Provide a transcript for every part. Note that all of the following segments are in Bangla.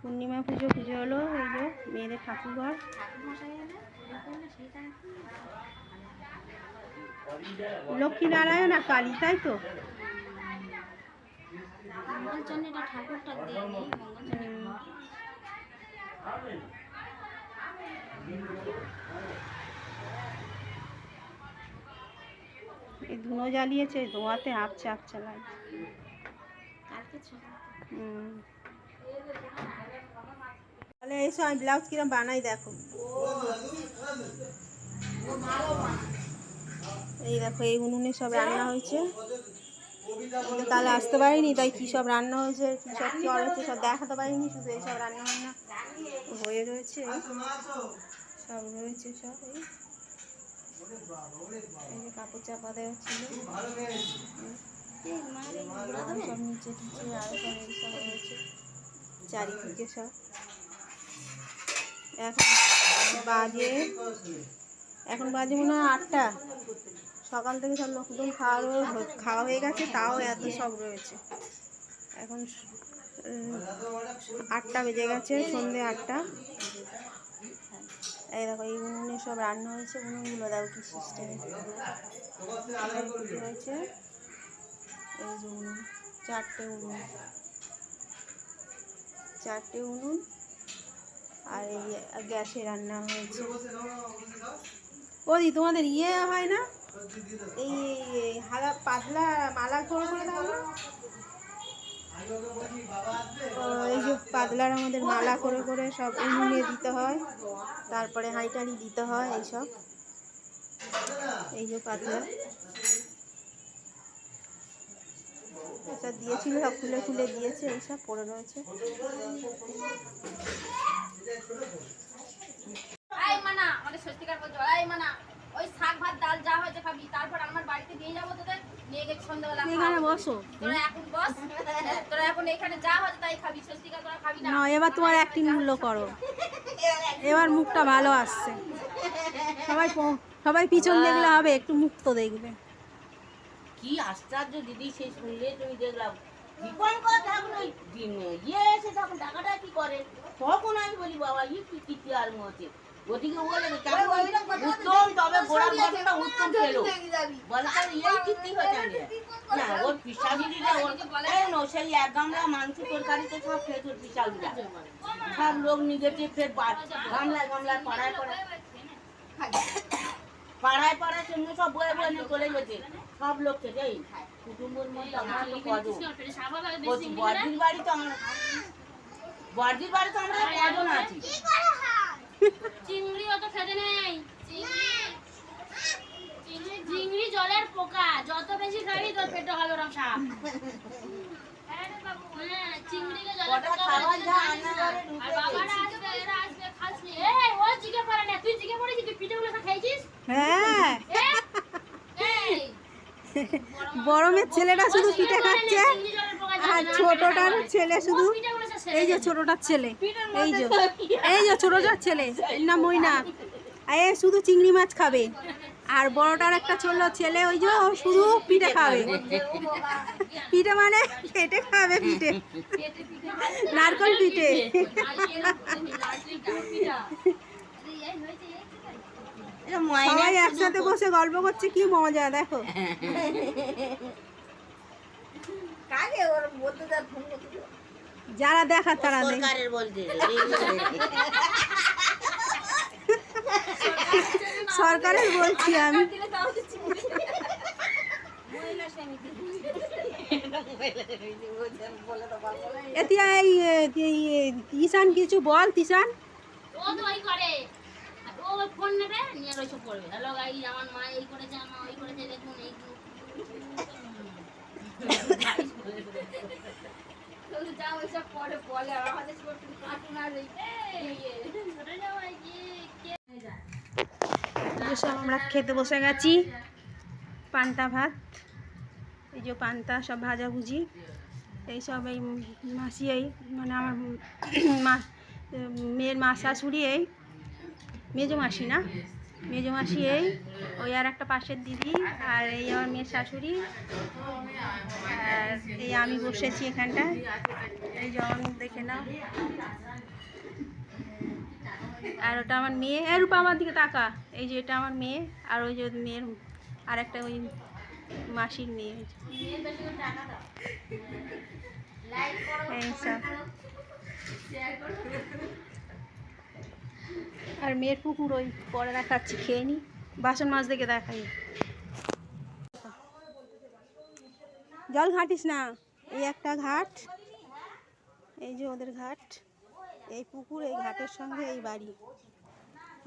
পূর্ণিমা পুজো পুজো হলো এই যে মেয়েদের ঠাকুরঘর। লক্ষ্মীনারায়ণ আর কালী তাই তো? এই ধুনো জ্বালিয়েছে ধোঁয়াতে আপচা আপচা লাগছে। হুম। তাহলে এসো আমি ব্লাউজ কিরম বানাই দেখো। এই দেখো, এই উনুনে সব রান্না হয়েছে। তাহলে আসতে পারিনি, তাই কী সব রান্না হয়েছে, কী সব কী হয়েছে সব দেখাতে পারিনি, শুধু এই সব রান্না বান্না হয়ে রয়েছে। সব রয়েছে সব, এই। এই যে কাপড় চাপা দেওয়া ছিল। সব নিচে টিচে আরও সব এই সব রয়েছে। চারিদিকে সব। এখন বাজে এখন বাজে মনে হয় আটটা। সকাল থেকে সব লোকজন খাওয়া রয়ে- খাওয়া হয়ে গেছে, তাও এত সব রয়েছে। এখন আটটা বেজে গেছে, সন্ধে আটটা। এই দেখো, এই উনুনে সব রান্না হয়েছে উনুনগুলো দেখো কি সিস্টেমে রয়েছে এই যে উনুন, চারটে উনুন। চারটে উনুন। আর এই গ্যাসে রান্না হয়েছে। ওদি, তোমাদের ইয়ে হয় না? এই হালা পাতলা মালা করে করে দাও এই যে পাতলার আমাদের মালা করে করে সব উনুনে দিতে হয়, তারপরে হাঁড়িটাড়ি দিতে হয় এইসব। এই যে পাতলা। এসব দিয়েছিল, সব খুলে খুলে দিয়েছে, এইসব পড়ে রয়েছে এই মানা আমাদের স্বস্তিকার বলছো এই মানা ওই শাক ভাত ডাল যা হয়েছে খাবি তারপর আমার বাড়িতে নিয়ে যাব তোদের নিয়ে গেছি সন্ধ্যাবেলা এখানে খাওয়াবো। বসো তোরা এখন বস তোরা এখন এখানে যা হয়েছে তাই খাবি স্বস্তিকা তোরা খাবি না। এবার তোমার অ্যাক্টিং মূল্য করো। এবার মুখটা ভালো আসছে। সবাই সবাই পিছন দেখলে হবে একটু মুখ তো দেখবে। কি আশ্চর্য দিদি সেই শুনলে তুমি দেখলাম। ইয়ে এসে তখন টাকাটা কি করে? তখন আমি বলি বাবা ই কি কীর্তি আর মতে ওদিকে বলে কেমন উত্তম তবে গোড়া ঘটনা উত্তম বলে তার এই কীর্তি না ওর পিসাদিদিরা ওর এই নো সেই এক গামলা মাংস তরকারিতে সব খেয়ে তোর পিসাদিরা সব লোক নিজেকে ফের গামলায় গামলায় পাড়ায় পাড়ায়। পাড়ায় পাড়ায় সেমনি সব বয়ে বয়ে নিয়ে চলে গেছে। সব লোক খেতে। এই কুটুম্বর মধ্যে আমরা তো কজন বাড়ি তো আমরা বড়দির বাড়ি তো আমরা কজন আছি। চিংড়ি অত খেতে নেই। চিংড়ি জলের পোকা। যত বেশি খাবি তোর পেটে সাপ। হ্যাঁ, চিংড়িকে জলের পোকা খাবার বলে যা জানিস রান্না না। করে ঢুকে আর বাবারা আসবে এরা আসবে খাসনি। এই ও জিগে পড়ে না। তুই জিগে পড়েছিস? তুই পিঠেগুলো সব হ্যাঁ। এ? এই। ছেলেটা শুধু পিঠে খাচ্ছে। আর ছোটটার ছেলে শুধু এই যে। ছোটটার ছেলে এই যে এই যে ছোটটার ছেলে এর নাম মইনা এ শুধু চিংড়ি মাছ খাবে আর বড়টার একটা ছোট ছেলে ওই যে শুধু পিঠে খাবে। পিঠে মানে পেটে খাবে পিঠে নারকল পিঠে। সবাই একসাথে বসে গল্প করছে কি মজা দেখো। কাকে ওর বলতে যা ফোন করতে যারা দেখার তারা দেখ সরকারের বলছি আমি। তিশান কিছু বল তিশান ও তো ওই করে। আর ও ওই ফোন নেবে নিয়ে রয়েছে পড়বে আমার মা এই করেছে আমার ওই করেছে দেখুন এই সব আমরা খেতে বসে গেছি। পান্তা ভাত, এই যে পান্তা, সব ভাজাভুজি এই সব এই মাসি, এই মানে আমার মা, মেয়ের মা শাশুড়ি, এই মেজো মাসি না? মেজো মাসি, এই ওই আর একটা পাশের দিদি, আর এই আমার মেয়ের শাশুড়ি, আর আমি বসেছি এখানটায় এই যেমন দেখে নাও। আর ওটা আমার মেয়ে। এ, রূপা, আমার দিকে তাকা। এই যে এটা আমার মেয়ে, আর ওই যে মেয়ের আর একটা ওই মাসির মেয়ে। আর মেয়ের পুকুর ওই পরে দেখাচ্ছি, খেয়ে নি। বাসন মাছ দেখে দেখাই। জল ঘাটিস না। এই একটা ঘাট এই যে ওদের ঘাট এই পুকুর এই ঘাটের সঙ্গে এই বাড়ি।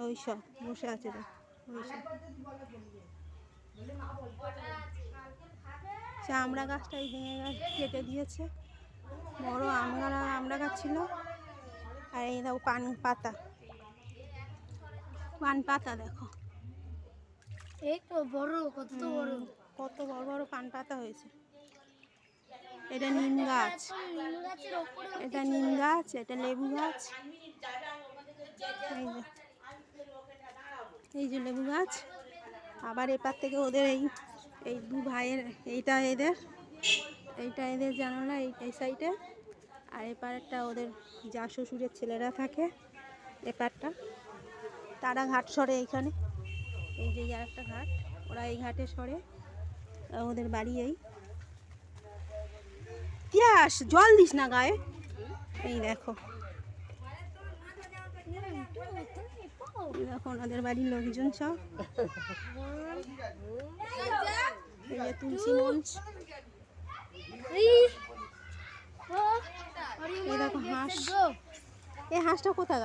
ওই সব বসে আছে ওই সব। সে আমড়া গাছটাই ভেঙে গাছ কেটে দিয়েছে। বড় আমড়া আমড়া গাছ ছিল। আর এই দেখো পান পাতা। পান পাতা দেখো। এই তো বড় কত বড়। কত বড় বড় পান পাতা হয়েছে। এটা নিম গাছ। এটা নিম গাছ, এটা লেবু গাছ। এই যে লেবু গাছ। আবার এপার থেকে ওদের এই এই দু ভাইয়ের, এইটা এদের। এইটা এদের জানালা এই এই সাইডে আর এপারটা ওদের যা শ্বশুরের ছেলেরা থাকে, এপারটা। তারা ঘাট সরে এইখানে। এই যে আর একটা ঘাট, ওরা এই ঘাটে সরে। ওদের বাড়ি এই। তিয়াস জল দিস না গায়ে। এই দেখো। দেখো ওনাদের বাড়ির লোকজন সব। তুলসী মঞ্চ। এই দেখো হাঁস। এই হাঁসটা কোথায়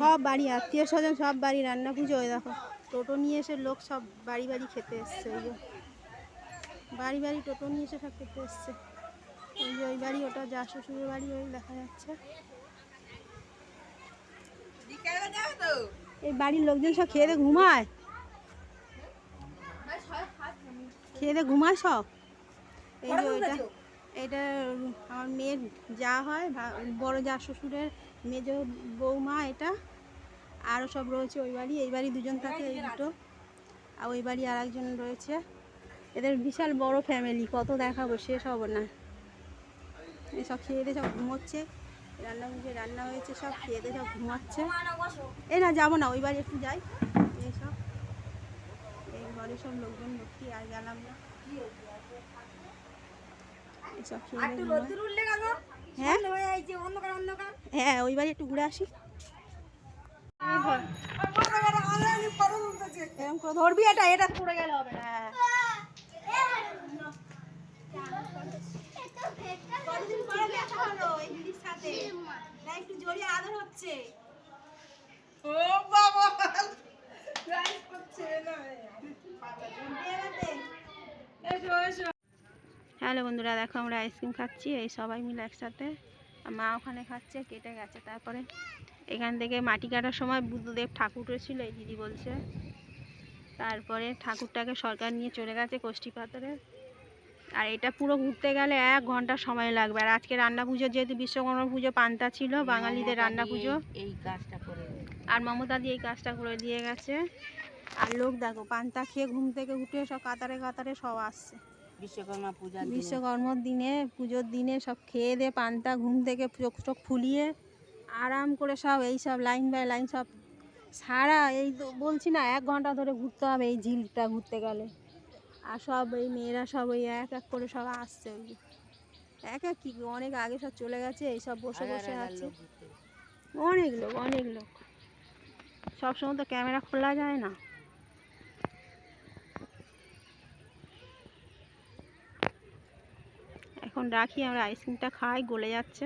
সব বাড়ি, আত্মীয় স্বজন সব বাড়ি রান্না পুজো দেখো। টোটো নিয়ে এসে লোক সব বাড়ি বাড়ি খেতে এসছে বাড়ি বাড়ি টোটো নিয়ে এসে সব খেতে এসছে ওই যে ওই বাড়ি, ওটা যা শ্বশুরের বাড়ি ওই দেখা যাচ্ছে। এই বাড়ির লোকজন সব খেয়ে ঘুমায়? খেয়ে ঘুমায় সব? এই যে ওইটা এটা আমার মেয়ের যা হয় বড় যা শ্বশুরের, মেজ বৌমা এটা আরও সব রয়েছে ওই বাড়ি, এই বাড়ি দুজন থাকে, এই দুটো। আর ওই বাড়ি আর একজন রয়েছে। এদের বিশাল বড় ফ্যামিলি কত দেখাবো শেষ হব না। এসব খেয়ে দিয়ে সব ঘুমোচ্ছে। রান্না মুখে রান্না হয়েছে সব খেয়ে দিয়ে সব ঘুমাচ্ছে। এই না যাব না ওই বাড়ি একটু যাই। এই সব। এই ঘরে সব লোকজন ভর্তি আর গেলাম না। এসব খেয়ে হ্যাঁ? হ্যাঁ ওই বাড়ি একটু ঘুরে আসি। এরকম করে ধরবি এটা এটা পড়ে গেলে হবে না। হ্যালো বন্ধুরা, দেখো আমরা আইসক্রিম খাচ্ছি, এই সবাই মিলে একসাথে। মা ওখানে খাচ্ছে, কেটে গেছে। তারপরে এখান থেকে মাটি কাটার সময় বুদ্ধদেব ঠাকুর ছিল এই দিদি বলছে। তারপরে ঠাকুরটাকে সরকার নিয়ে চলে গেছে কোষ্ঠী পাথরে। আর এটা পুরো ঘুরতে গেলে এক ঘণ্টা সময় লাগবে। আর আজকে রান্না পুজো যেহেতু বিশ্বকর্মা পুজো পান্তা ছিল বাঙালিদের রান্না পুজো। এই কাজটা করে আর মমতা দিয়ে এই কাজটা করে দিয়ে গেছে। আর লোক দেখো পান্তা খেয়ে ঘুম থেকে উঠে সব কাতারে কাতারে সব আসছে। বিশ্বকর্মা দিনে। বিশ্বকর্মার দিনে পুজোর দিনে সব খেয়ে দিয়ে পান্তা ঘুম থেকে চোখ চোখ ফুলিয়ে আরাম করে সব এই সব লাইন বাই লাইন সব সারা এই তো বলছি না এক ঘণ্টা ধরে ঘুরতে হবে এই ঝিলটা ঘুরতে গেলে। আর সব এই মেয়েরা সব ওই এক এক করে সব আসছে ওই এক এক কি অনেক আগে সব চলে গেছে এই সব বসে বসে আছে। অনেক লোক অনেক লোক। সবসময় তো ক্যামেরা খোলা যায় না। এখন রাখি আমরা আইসক্রিমটা খাই গলে যাচ্ছে।